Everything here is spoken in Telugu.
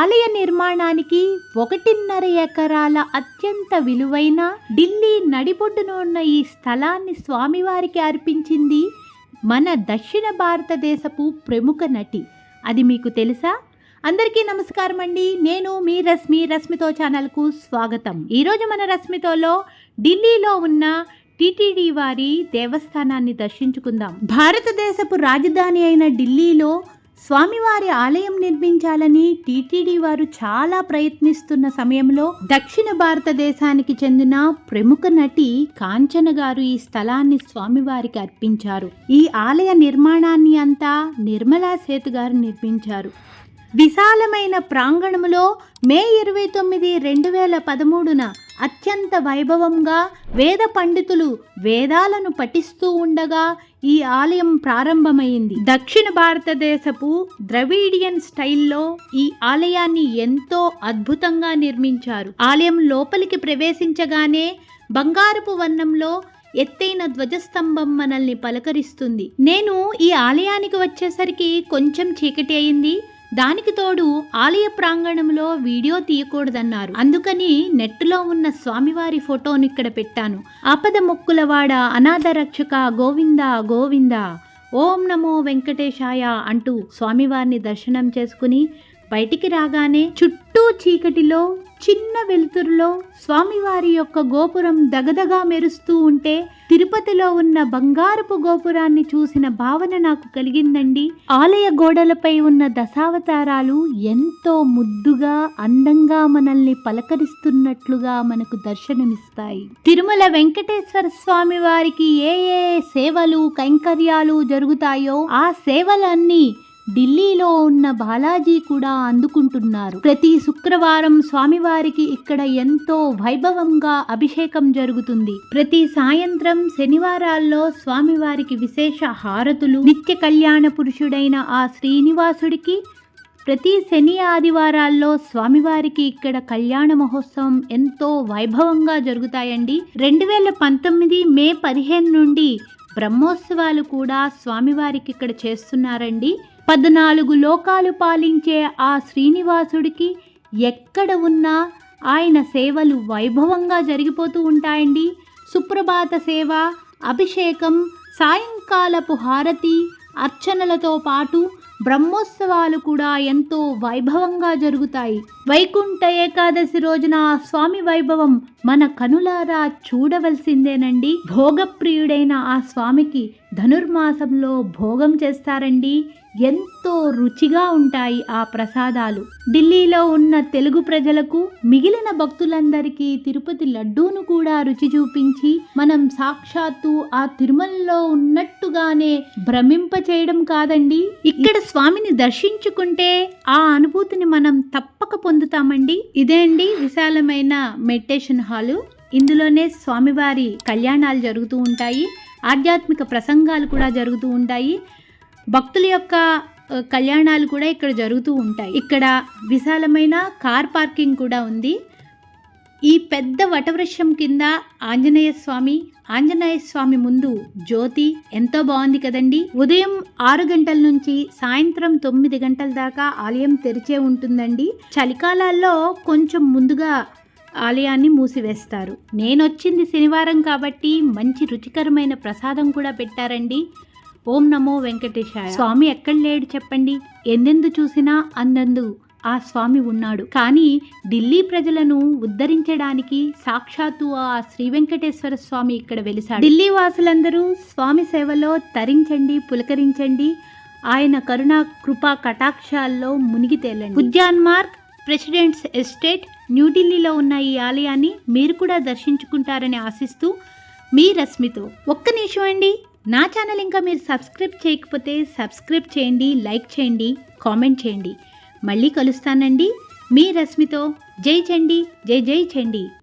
ఆలయ నిర్మాణానికి ఒకటిన్నర ఎకరాల అత్యంత విలువైన ఢిల్లీ నడిబొడ్డున ఉన్న ఈ స్థలాన్ని స్వామివారికి అర్పించింది మన దక్షిణ భారతదేశపు ప్రముఖ నటి. అది మీకు తెలుసా? అందరికీ నమస్కారం అండి. నేను మీ రశ్మి రశ్మితో ఛానల్కు స్వాగతం. ఈరోజు మన రశ్మితోలో ఢిల్లీలో ఉన్న టిటిడి వారి దేవస్థానాన్ని దర్శించుకుందాం. భారతదేశపు రాజధాని అయిన ఢిల్లీలో స్వామివారి ఆలయం నిర్మించాలని టీటీడీ వారు చాలా ప్రయత్నిస్తున్న సమయంలో దక్షిణ భారతదేశానికి చెందిన ప్రముఖ నటి కాంచన గారు ఈ స్థలాన్ని స్వామివారికి అర్పించారు. ఈ ఆలయ నిర్మాణాన్ని అంతా నిర్మలా సేతు గారు నిర్మించారు. విశాలమైన ప్రాంగణములో మే ఇరవై తొమ్మిది రెండు వేల పదమూడున అత్యంత వైభవంగా వేద పండితులు వేదాలను పఠిస్తూ ఉండగా ఈ ఆలయం ప్రారంభమైంది. దక్షిణ భారతదేశపు ద్రవిడియన్ స్టైల్లో ఈ ఆలయాన్ని ఎంతో అద్భుతంగా నిర్మించారు. ఆలయం లోపలికి ప్రవేశించగానే బంగారపు వర్ణంలో ఎత్తైన ధ్వజస్తంభం మనల్ని పలకరిస్తుంది. నేను ఈ ఆలయానికి వచ్చేసరికి కొంచెం చీకటి అయింది. దానికి తోడు ఆలయ ప్రాంగణంలో వీడియో తీయకూడదన్నారు. అందుకని నెట్లో ఉన్న స్వామివారి ఫోటోను ఇక్కడ పెట్టాను. ఆపద మొక్కులవాడ అనాథ రక్షక గోవింద గోవింద ఓం నమో వెంకటేశాయ అంటూ స్వామివారిని దర్శనం చేసుకుని బయటికి రాగానే చుట్టూ చీకటిలో చిన్న వెలుతురులో స్వామివారి యొక్క గోపురం దగదగా మెరుస్తూ ఉంటే తిరుపతిలో ఉన్న బంగారపు గోపురాన్ని చూసిన భావన నాకు కలిగిందండి. ఆలయ గోడలపై ఉన్న దశావతారాలు ఎంతో ముద్దుగా అందంగా మనల్ని పలకరిస్తున్నట్లుగా మనకు దర్శనమిస్తాయి. తిరుమల వెంకటేశ్వర స్వామి వారికి ఏ ఏ సేవలు కైంకర్యాలు జరుగుతాయో ఆ సేవలన్నీ ఢిల్లీలో ఉన్న బాలాజీ కూడా అందుకుంటున్నారు. ప్రతి శుక్రవారం స్వామివారికి ఇక్కడ ఎంతో వైభవంగా అభిషేకం జరుగుతుంది. ప్రతి సాయంత్రం శనివారాల్లో స్వామివారికి విశేష హారతులు. నిత్య కళ్యాణ పురుషుడైన ఆ శ్రీనివాసుడికి ప్రతి శని ఆదివారాల్లో స్వామివారికి ఇక్కడ కళ్యాణ మహోత్సవం ఎంతో వైభవంగా జరుగుతాయండి. రెండు వేల పంతొమ్మిది మే పదిహేను నుండి బ్రహ్మోత్సవాలు కూడా స్వామివారికి ఇక్కడ చేస్తున్నారండి. పద్నాలుగు లోకాలు పాలించే ఆ శ్రీనివాసుడికి ఎక్కడ ఉన్నా ఆయన సేవలు వైభవంగా జరిగిపోతూ ఉంటాయండి. సుప్రభాత సేవ అభిషేకం సాయంకాలపు హారతి అర్చనలతో పాటు బ్రహ్మోత్సవాలు కూడా ఎంతో వైభవంగా జరుగుతాయి. వైకుంఠ ఏకాదశి రోజున ఆ స్వామి వైభవం మన కనులారా చూడవలసిందేనండి. భోగప్రియుడైన ఆ స్వామికి ధనుర్మాసంలో భోగం చేస్తారండి. ఎంతో రుచిగా ఉంటాయి ఆ ప్రసాదాలు. ఢిల్లీలో ఉన్న తెలుగు ప్రజలకు మిగిలిన భక్తులందరికీ తిరుపతి లడ్డూను కూడా రుచి చూపించి మనం సాక్షాత్తు ఆ తిరుమలలో ఉన్నట్టు ముందుగానే భ్రమింప చేయడం కాదండి. ఇక్కడ స్వామిని దర్శించుకుంటే ఆ అనుభూతిని మనం తప్పక పొందుతామండి. ఇదే అండి విశాలమైన మెడిటేషన్ హాలు. ఇందులోనే స్వామివారి కళ్యాణాలు జరుగుతూ ఉంటాయి. ఆధ్యాత్మిక ప్రసంగాలు కూడా జరుగుతూ ఉంటాయి. భక్తుల యొక్క కళ్యాణాలు కూడా ఇక్కడ జరుగుతూ ఉంటాయి. ఇక్కడ విశాలమైన కార్ పార్కింగ్ కూడా ఉంది. ఈ పెద్ద వటవృక్షం కింద ఆంజనేయ స్వామి ఆంజనేయ స్వామి ముందు జ్యోతి ఎంతో బాగుంది కదండి. ఉదయం ఆరు గంటల నుంచి సాయంత్రం తొమ్మిది గంటల దాకా ఆలయం తెరిచే ఉంటుందండి. చలికాలాల్లో కొంచెం ముందుగా ఆలయాన్ని మూసివేస్తారు. నేను వచ్చింది శనివారం కాబట్టి మంచి రుచికరమైన ప్రసాదం కూడా పెట్టారండి. ఓం నమో వెంకటేశాయ. స్వామి ఎక్కడ లేడు చెప్పండి. ఎందెందు చూసినా అందందు ఆ స్వామి ఉన్నాడు. కానీ ఢిల్లీ ప్రజలను ఉద్ధరించడానికి సాక్షాత్తు ఆ శ్రీ వెంకటేశ్వర స్వామి ఇక్కడ వెలిసాడు ఢిల్లీ వాసులందరూ స్వామి సేవలో తరించండి పులకరించండి. ఆయన కరుణా కృపా కటాక్షాల్లో మునిగి తేలండి. ఉద్యాన్ మార్క్ ప్రెసిడెంట్స్ ఎస్టేట్ న్యూఢిల్లీలో ఉన్న ఈ ఆలయాన్ని మీరు కూడా దర్శించుకుంటారని ఆశిస్తూ మీ రశ్మితో. ఒక్క నిమిషం అండి. నా ఛానల్ ఇంకా మీరు సబ్స్క్రైబ్ చేయకపోతే సబ్స్క్రైబ్ చేయండి లైక్ చేయండి కామెంట్ చేయండి. మళ్ళీ కలుస్తానండి. మీ రశ్మితో జై చండి జై జై చండి.